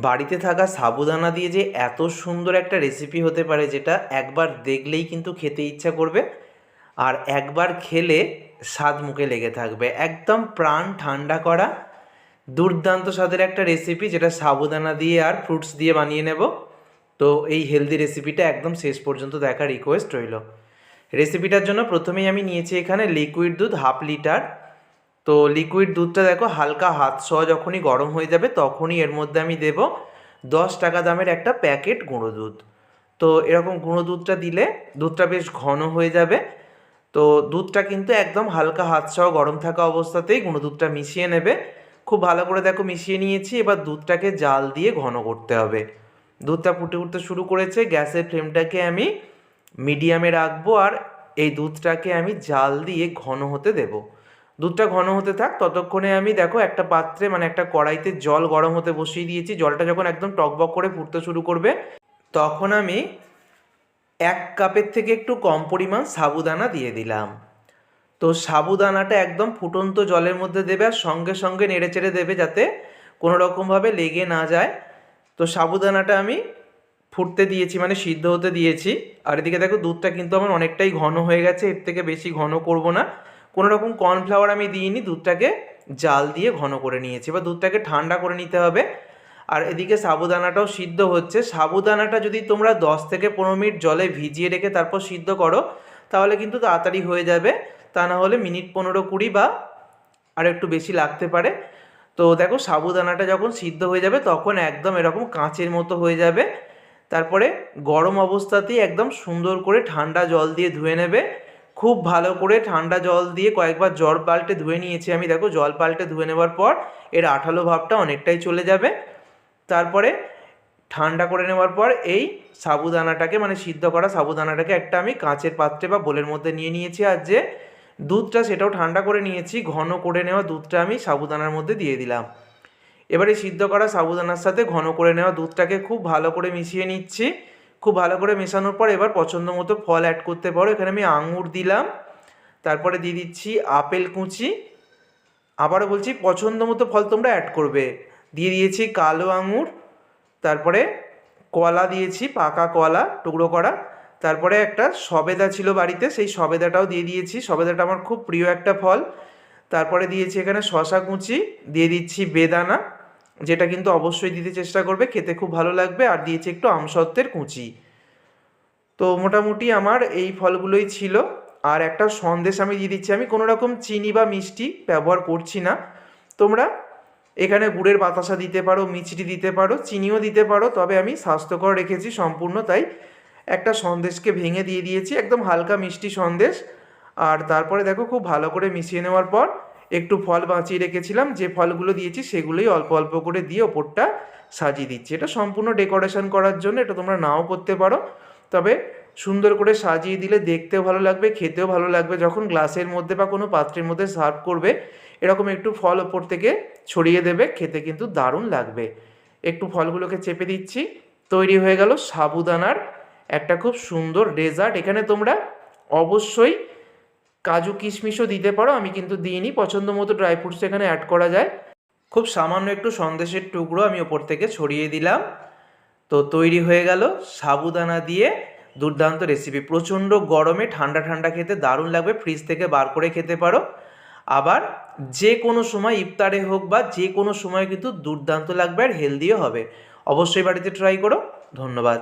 বাড়িতে থাকা সাবুদানা দিয়ে যে এত সুন্দর একটা রেসিপি হতে পারে যেটা একবার দেখলেই কিন্তু খেতে ইচ্ছা করবে আর একবার খেলে স্বাদ মুখে লেগে থাকবে। একদম প্রাণ ঠান্ডা করা দুর্দান্ত স্বাদের একটা রেসিপি যেটা সাবুদানা দিয়ে আর ফ্রুটস দিয়ে বানিয়ে নেব। তো এই হেলদি রেসিপিটা একদম শেষ পর্যন্ত দেখার রিকোয়েস্ট রইল। রেসিপিটার জন্য প্রথমেই আমি নিয়েছি এখানে লিকুইড দুধ হাফ লিটার তো লিকুইড দুধটা দেখো হালকা হাত সহ যখনই গরম হয়ে যাবে তখনই এর মধ্যে আমি দেব দশ টাকা দামের একটা প্যাকেট গুঁড়ো দুধ। তো এরকম গুঁড়ো দুধটা দিলে দুধটা বেশ ঘন হয়ে যাবে। তো দুধটা কিন্তু একদম হালকা হাত সহ গরম থাকা অবস্থাতেই গুঁড়ো দুধটা মিশিয়ে নেবে। খুব ভালো করে দেখো মিশিয়ে নিয়েছি, এবার দুধটাকে জাল দিয়ে ঘন করতে হবে। দুধটা ফুটে উঠতে শুরু করেছে, গ্যাসের ফ্লেমটাকে আমি মিডিয়ামে রাখব আর এই দুধটাকে আমি জাল দিয়ে ঘন হতে দেবো। দুধটা ঘন হতে থাক, ততক্ষণে আমি দেখো একটা পাত্রে মানে একটা কড়াইতে জল গরম হতে বসিয়ে দিয়েছি। জলটা যখন একদম টকবক করে ফুটতে শুরু করবে, তখন আমি এক কাপের থেকে একটু কম পরিমাণ সাবুদানা দিয়ে দিলাম। তো সাবুদানাটা একদম ফুটন্ত জলের মধ্যে দেবে আর সঙ্গে সঙ্গে নেড়ে চেড়ে দেবে যাতে কোনো রকমভাবে লেগে না যায়। তো সাবুদানাটা আমি ফুটতে দিয়েছি মানে সিদ্ধ হতে দিয়েছি। আর এদিকে দেখো দুধটা কিন্তু আমার অনেকটাই ঘন হয়ে গেছে, এর থেকে বেশি ঘন করব না। কোনো রকম কর্নফ্লাওয়ার আমি দিইনি, দুধটাকে জাল দিয়ে ঘন করে নিয়েছি। এবার দুধটাকে ঠান্ডা করে নিতে হবে। আর এদিকে সাবুদানাটাও সিদ্ধ হচ্ছে। সাবুদানাটা যদি তোমরা দশ থেকে পনেরো মিনিট জলে ভিজিয়ে রেখে তারপর সিদ্ধ করো, তাহলে কিন্তু তাড়াতাড়ি হয়ে যাবে। তা না হলে মিনিট পনেরো কুড়ি বা আর একটু বেশি লাগতে পারে। তো দেখো, সাবুদানাটা যখন সিদ্ধ হয়ে যাবে, তখন একদম এরকম কাঁচের মতো হয়ে যাবে। তারপরে গরম অবস্থাতেই একদম সুন্দর করে ঠান্ডা জল দিয়ে ধুয়ে নেবে। খুব ভালো করে ঠান্ডা জল দিয়ে কয়েকবার জল পাল্টে ধুয়ে নিয়েছি আমি। দেখো, জল পাল্টে ধুয়ে নেওয়ার পর এর আঠালো ভাবটা অনেকটাই চলে যাবে। তারপরে ঠান্ডা করে নেওয়ার পর এই সাবুদানাটাকে মানে সিদ্ধ করা সাবুদানাটাকে একটা আমি কাঁচের পাত্রে বা বোলের মধ্যে নিয়ে নিয়েছি। আর যে দুধটা সেটাও ঠান্ডা করে নিয়েছি, ঘন করে নেওয়া দুধটা আমি সাবুদানার মধ্যে দিয়ে দিলাম। এবারে সিদ্ধ করা সাবুদানার সাথে ঘন করে নেওয়া দুধটাকে খুব ভালো করে মিশিয়ে নিচ্ছি। খুব ভালো করে মেশানোর পর এবার পছন্দ মতো ফল অ্যাড করতে পারো। এখানে আমি আঙুর দিলাম, তারপরে দিয়ে দিচ্ছি আপেল কুচি। আবারও বলছি, পছন্দ মতো ফল তোমরা অ্যাড করবে। দিয়ে দিয়েছি কালো আঙুর, তারপরে কলা দিয়েছি, পাকা কলা, টুকরো করা। তারপরে একটা সবেদা ছিল বাড়িতে, সেই সবেদাটাও দিয়ে দিয়েছি। সবেদাটা আমার খুব প্রিয় একটা ফল। তারপরে দিয়েছি এখানে শশা কুচি, দিয়ে দিচ্ছি বেদানা। যেটা কিন্তু অবশ্যই দিতে চেষ্টা করবে, খেতে খুব ভালো লাগবে আর দিয়েছি একটু আমসত্ত্বের কুচি। তো মোটামুটি আমার এই ফলগুলোই ছিল। আর একটা সন্দেশ আমি দিয়ে দিচ্ছি। আমি কোনো রকম চিনি বা মিষ্টি ব্যবহার করছি না। তোমরা এখানে গুড়ের বাতাসা দিতে পারো, মিষ্টি দিতে পারো, চিনিও দিতে পারো, তবে আমি স্বাস্থ্যকর রেখেছি সম্পূর্ণ, তাই একটা সন্দেশকে ভেঙে দিয়ে দিয়েছি। একদম হালকা মিষ্টি সন্দেশ। আর তারপরে দেখো খুব ভালো করে মিশিয়ে নেওয়ার পর একটু ফল বাঁচিয়ে রেখেছিলাম, যে ফলগুলো দিয়েছি সেগুলোই অল্প অল্প করে দিয়ে ওপরটা সাজিয়ে দিচ্ছি। এটা সম্পূর্ণ ডেকোরেশন করার জন্য, এটা তোমরা নাও করতে পারো। তবে সুন্দর করে সাজিয়ে দিলে দেখতেও ভালো লাগবে, খেতেও ভালো লাগবে। যখন গ্লাসের মধ্যে বা কোনো পাত্রের মধ্যে সার্ভ করবে, এরকম একটু ফল ওপর থেকে ছড়িয়ে দেবে, খেতে কিন্তু দারুণ লাগবে। একটু ফলগুলোকে চেপে দিচ্ছি, তৈরি হয়ে গেল সাবুদানার একটা খুব সুন্দর ডেজার্ট। এখানে তোমরা অবশ্যই কাজু কিশমিশও দিতে পারো, আমি কিন্তু দিইনি। পছন্দ মতো ড্রাই ফ্রুটস এখানে অ্যাড করা যায়। খুব সামান্য একটু সন্দেশের টুকরো আমি ওপর থেকে ছড়িয়ে দিলাম। তো তৈরি হয়ে গেল সাবুদানা দিয়ে দুর্দান্ত রেসিপি প্রচণ্ড গরমে ঠান্ডা ঠান্ডা খেতে দারুণ লাগবে ফ্রিজ থেকে বার করে খেতে পারো। আবার যে কোনো সময় ইফতারে হোক বা যে কোনো সময় কিন্তু দুর্দান্ত লাগবে আর হেলদিও হবে। অবশ্যই বাড়িতে ট্রাই করো। ধন্যবাদ।